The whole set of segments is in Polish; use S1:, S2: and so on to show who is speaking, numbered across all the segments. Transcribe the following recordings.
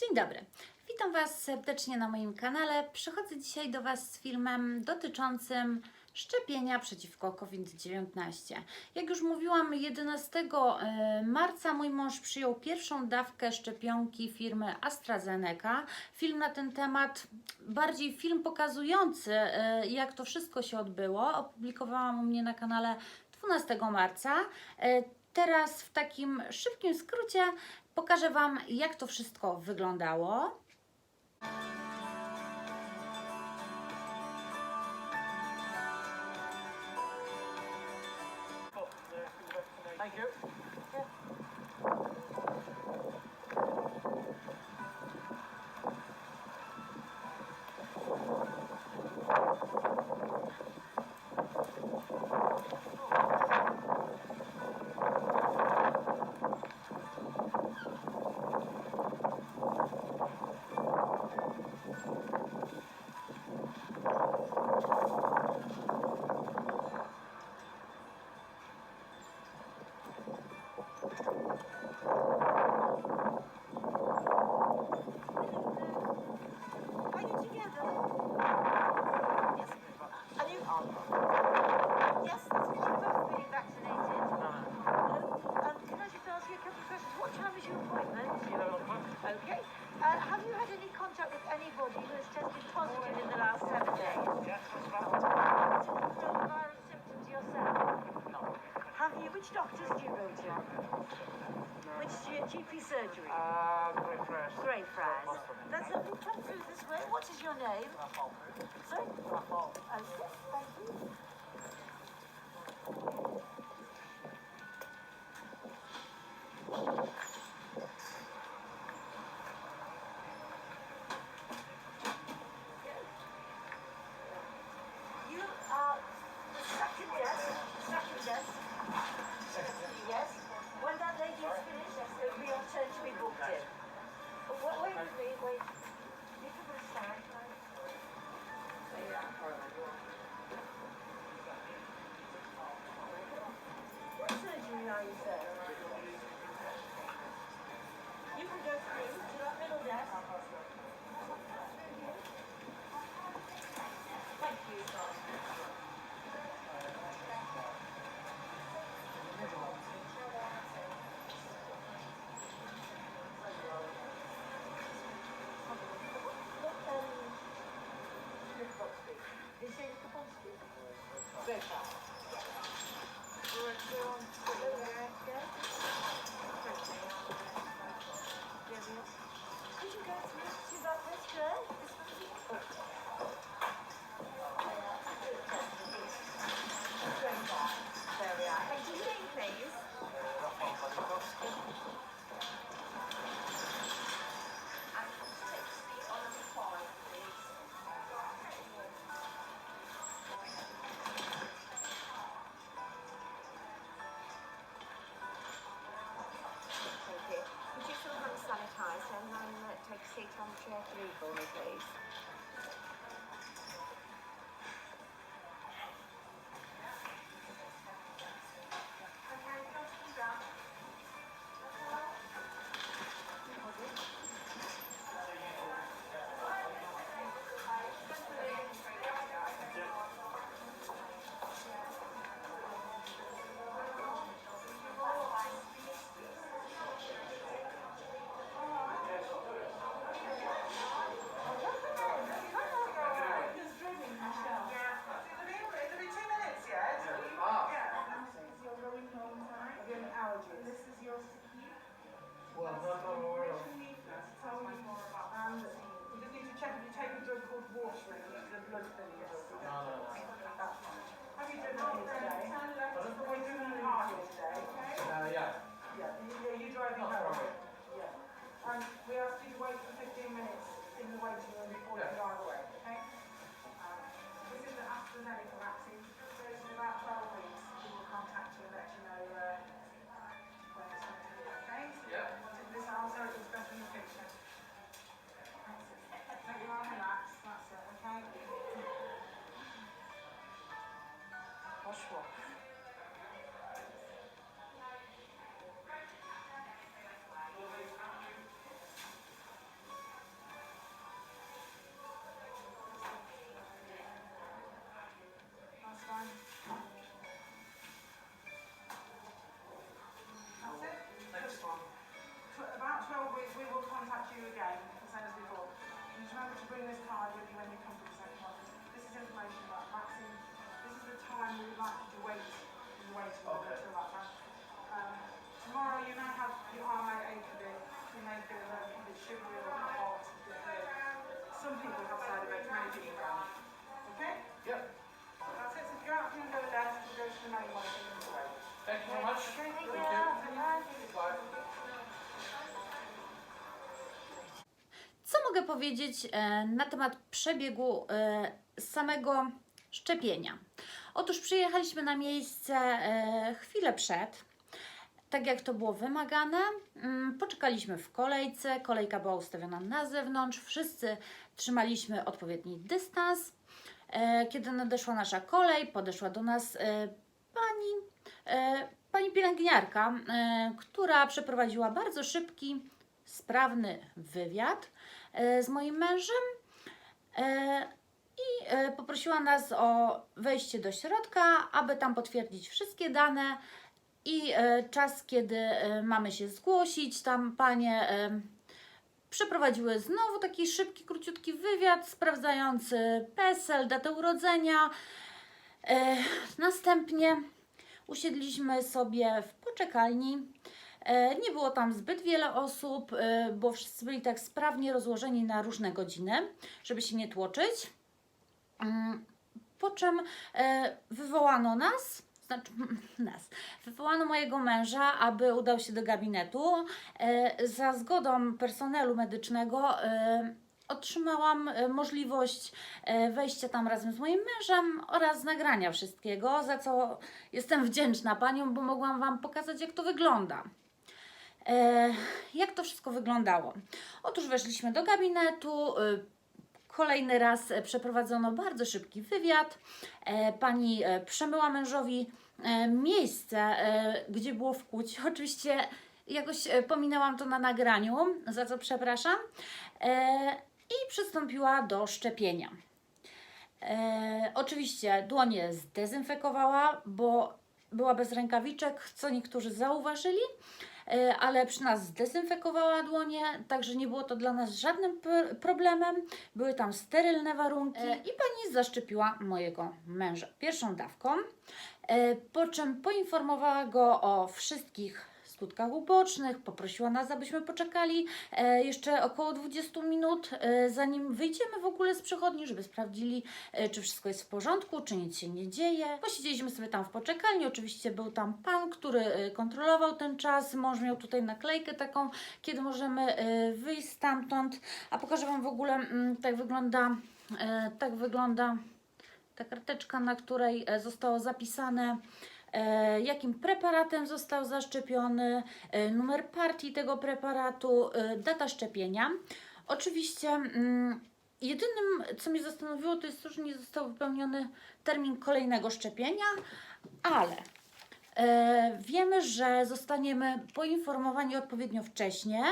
S1: Dzień dobry. Witam Was serdecznie na moim kanale. Przychodzę dzisiaj do Was z filmem dotyczącym szczepienia przeciwko COVID-19. Jak już mówiłam, 11 e, marca mój mąż przyjął pierwszą dawkę szczepionki firmy AstraZeneca. Film na ten temat, bardziej film pokazujący, e, jak to wszystko się odbyło, opublikowałam u mnie na kanale 12 marca. E, teraz w takim szybkim skrócie Pokażę Wam, jak to wszystko wyglądało.
S2: Which doctors do you go to? Which uh, GP surgery?
S3: Uh,
S2: Greyfriars. Greyfriars. That's lovely. Come through this way. What is your name? Rafal. Sorry? Oh, thank you. Rebecca. We're still already have. Yeah. And
S4: um, we ask you to wait for 15 minutes in the waiting room before you go away, okay? Um, This is the AstraZeneca
S1: mogę powiedzieć e, na temat przebiegu e, samego szczepienia? Otóż przyjechaliśmy na miejsce e, chwilę przed, tak jak to było wymagane. Mm, Poczekaliśmy w kolejce, kolejka była ustawiona na zewnątrz, wszyscy trzymaliśmy odpowiedni dystans. Kiedy nadeszła nasza kolej, podeszła do nas pani, pani pielęgniarka, która przeprowadziła bardzo szybki, sprawny wywiad z moim mężem e, i e, poprosiła nas o wejście do środka, aby tam potwierdzić wszystkie dane i e, czas, kiedy e, mamy się zgłosić. Tam panie e, przeprowadziły znowu taki szybki, króciutki wywiad sprawdzający PESEL, datę urodzenia. E, Następnie usiedliśmy sobie w poczekalni. E, Nie było tam zbyt wiele osób, e, bo wszyscy byli tak sprawnie rozłożeni na różne godziny, żeby się nie tłoczyć. Mm, Po czym e, wywołano nas, znaczy nas, wywołano mojego męża, aby udał się do gabinetu. Za zgodą personelu medycznego otrzymałam możliwość wejścia tam razem z moim mężem oraz nagrania wszystkiego, za co jestem wdzięczna paniom, bo mogłam Wam pokazać, jak to wygląda. E, jak to wszystko wyglądało? Otóż weszliśmy do gabinetu. y, Kolejny raz e, przeprowadzono bardzo szybki wywiad. E, Pani przemyła mężowi miejsce, gdzie było wkłuć. Oczywiście jakoś pominęłam to na nagraniu, za co przepraszam. I przystąpiła do szczepienia. Oczywiście dłonie zdezynfekowała, bo była bez rękawiczek, co niektórzy zauważyli, ale przy nas zdezynfekowała dłonie, także nie było to dla nas żadnym problemem. Były tam sterylne warunki e, i pani zaszczepiła mojego męża pierwszą dawką, e, po czym poinformowała go o wszystkich skutkach ubocznych, poprosiła nas, abyśmy poczekali e, jeszcze około 20 minut, e, zanim wyjdziemy w ogóle z przychodni, żeby sprawdzili, e, czy wszystko jest w porządku, czy nic się nie dzieje. Posiedzieliśmy sobie tam w poczekalni, oczywiście był tam pan, który kontrolował ten czas, mąż miał tutaj naklejkę taką, kiedy możemy wyjść stamtąd, a pokażę Wam w ogóle, mm, tak wygląda, tak wygląda ta karteczka, na której zostało zapisane, jakim preparatem został zaszczepiony, e, numer partii tego preparatu, e, data szczepienia. Oczywiście mm, jedynym, co mnie zastanowiło, to jest to, że nie został wypełniony termin kolejnego szczepienia, ale e, wiemy, że zostaniemy poinformowani odpowiednio wcześnie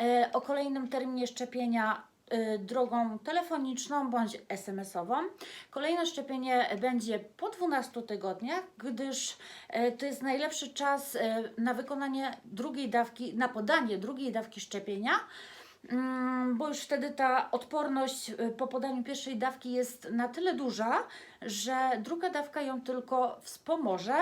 S1: e, o kolejnym terminie szczepienia e, drogą telefoniczną bądź SMS-ową. Kolejne szczepienie będzie po 12 tygodniach, gdyż e, to jest najlepszy czas e, na wykonanie drugiej dawki, na podanie drugiej dawki szczepienia, mm, bo już wtedy ta odporność po podaniu pierwszej dawki jest na tyle duża, że druga dawka ją tylko wspomoże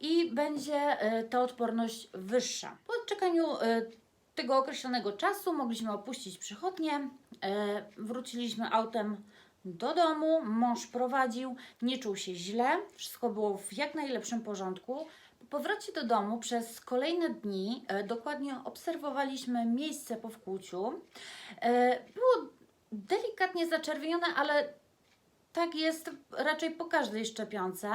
S1: i będzie ta odporność wyższa. Po odczekaniu tego określonego czasu mogliśmy opuścić przychodnię, e, wróciliśmy autem do domu, mąż prowadził, nie czuł się źle, wszystko było w jak najlepszym porządku. Po powrocie do domu przez kolejne dni e, dokładnie obserwowaliśmy miejsce po wkłuciu. E, było delikatnie zaczerwienione, ale tak jest raczej po każdej szczepionce.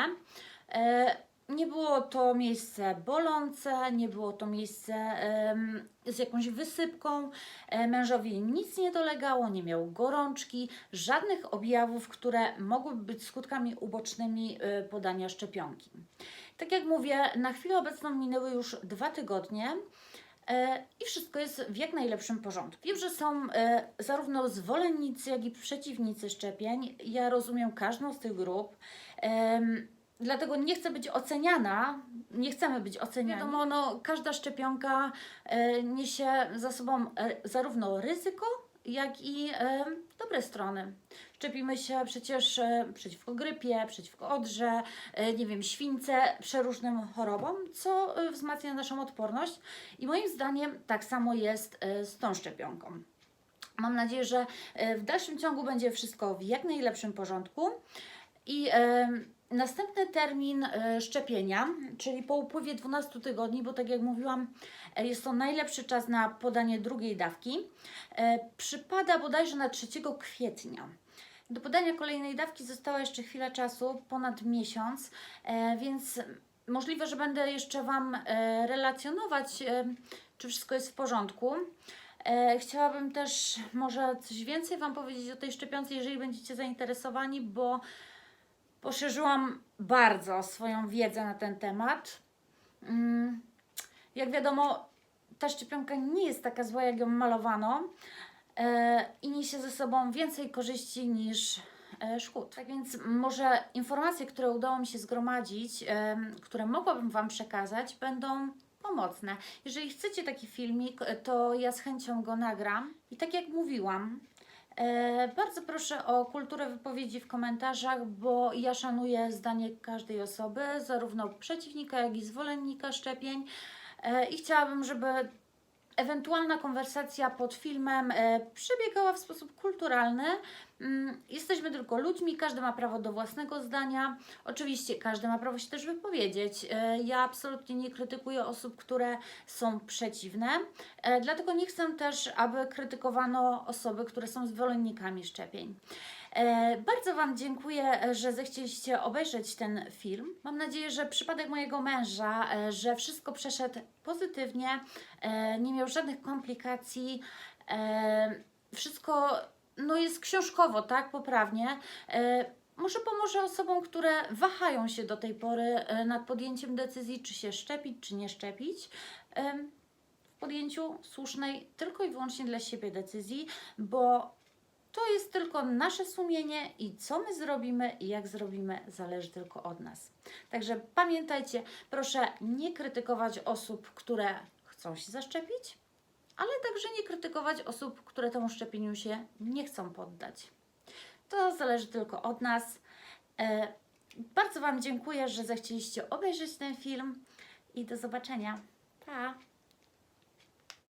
S1: Nie było to miejsce bolące, nie było to miejsce z jakąś wysypką. E, mężowi nic nie dolegało, nie miał gorączki, żadnych objawów, które mogłyby być skutkami ubocznymi e, podania szczepionki. Tak jak mówię, na chwilę obecną minęły już dwa tygodnie. E, I wszystko jest w jak najlepszym porządku. Wiem, że są zarówno zwolennicy, jak i przeciwnicy szczepień. Ja rozumiem każdą z tych grup. Dlatego nie chcę być oceniana, nie chcemy być oceniani. Wiadomo, no, każda szczepionka e, niesie za sobą e, zarówno ryzyko, jak i e, dobre strony. Szczepimy się przecież e, przeciwko grypie, przeciwko odrze, nie wiem, śwince, przeróżnym chorobom, co e, wzmacnia naszą odporność i moim zdaniem tak samo jest z tą szczepionką. Mam nadzieję, że w dalszym ciągu będzie wszystko w jak najlepszym porządku. I następny termin e, szczepienia, czyli po upływie 12 tygodni, bo tak jak mówiłam, e, jest to najlepszy czas na podanie drugiej dawki, e, przypada bodajże na 3 kwietnia. Do podania kolejnej dawki została jeszcze chwila czasu, ponad miesiąc, więc możliwe, że będę jeszcze Wam relacjonować, czy wszystko jest w porządku. Chciałabym też może coś więcej Wam powiedzieć o tej szczepionce, jeżeli będziecie zainteresowani, bo poszerzyłam bardzo swoją wiedzę na ten temat. Mm, Jak wiadomo, ta szczepionka nie jest taka zła, jak ją malowano e, i niesie ze sobą więcej korzyści niż e, szkód. Tak więc może informacje, które udało mi się zgromadzić, em, które mogłabym Wam przekazać, będą pomocne. Jeżeli chcecie taki filmik, e, to ja z chęcią go nagram. I tak jak mówiłam, e, bardzo proszę o kulturę wypowiedzi w komentarzach, bo ja szanuję zdanie każdej osoby, zarówno przeciwnika, jak i zwolennika szczepień. E, I chciałabym, żeby ewentualna konwersacja pod filmem e, przebiegała w sposób kulturalny. Mm, Jesteśmy tylko ludźmi, każdy ma prawo do własnego zdania. Oczywiście każdy ma prawo się też wypowiedzieć. E, Ja absolutnie nie krytykuję osób, które są przeciwne, e, dlatego nie chcę też, aby krytykowano osoby, które są zwolennikami szczepień. E, Bardzo Wam dziękuję, e, że zechcieliście obejrzeć ten film. Mam nadzieję, że przypadek mojego męża, e, że wszystko przeszedł pozytywnie, nie miał żadnych komplikacji, wszystko no, jest książkowo, tak, poprawnie. Może pomoże osobom, które wahają się do tej pory nad podjęciem decyzji, czy się szczepić, czy nie szczepić. podjęciu słusznej tylko i wyłącznie dla siebie decyzji, bo to jest tylko nasze sumienie i co my zrobimy i jak zrobimy, zależy tylko od nas. Także pamiętajcie, proszę nie krytykować osób, które chcą się zaszczepić, ale także nie krytykować osób, które temu szczepieniu się nie chcą poddać. To zależy tylko od nas. E, bardzo Wam dziękuję, że zechcieliście obejrzeć ten film i do zobaczenia. Pa!